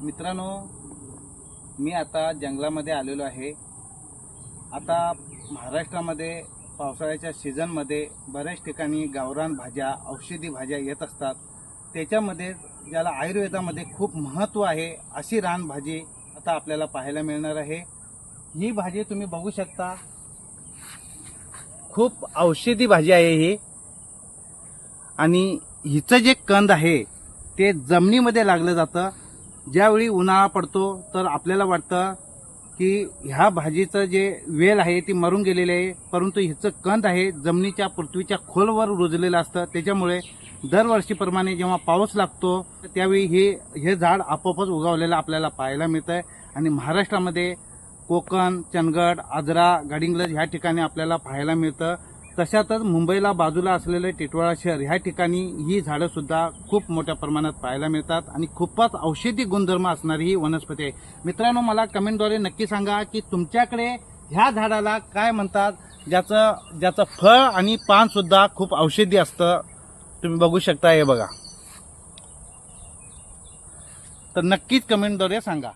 मित्रांनो मी आता जंगलामध्ये आलेलो आहे. आता महाराष्ट्रामध्ये पावसाळ्याच्या सीझनमध्ये बऱ्याच ठिकाणी गावरान भाज्या औषधी भाज्या येत असतात. त्याच्यामध्ये ज्याला आयुर्वेदामध्ये खूप महत्त्व आहे अशी रानभाजी आता आपल्याला पाहायला मिळणार आहे. ही भाजी तुम्ही बघू शकता. खूप औषधी भाजी आहे ही. आणि हिचं जे कंद आहे ते जमिनीमध्ये लागलं जातं. ज्यावेळी उन्हाळा पडतो तर आपल्याला वाटतं की ह्या भाजीचं जे वेल आहे ती मरून गेलेली आहे. परंतु हिचं कंद आहे जमिनीच्या पृथ्वीच्या खोलवर रुजलेलं असतं. त्याच्यामुळे दरवर्षीप्रमाणे जेव्हा पाऊस लागतो त्यावेळी हे हे झाड आपोआपच उगवलेलं आपल्याला पाहायला मिळतं आहे आणि महाराष्ट्रामध्ये कोकण चंदगड आजरा गडिंग्लज ह्या ठिकाणी आपल्याला पाहायला मिळतं. तशातच मुंबईला बाजूला असलेले टिटवाळा शहर ह्या ठिकाणी ही झाडं सुद्धा खूप मोठ्या प्रमाणात पाहायला मिळतात आणि खूपच औषधी गुणधर्म असणारी ही वनस्पती आहे. मित्रांनो मला कमेंटद्वारे नक्की सांगा की तुमच्याकडे ह्या झाडाला काय म्हणतात? ज्याचं ज्याचं फळ आणि पानसुद्धा खूप औषधी असतं. तुम्ही बघू शकता हे बघा. तर नक्कीच कमेंटद्वारे सांगा.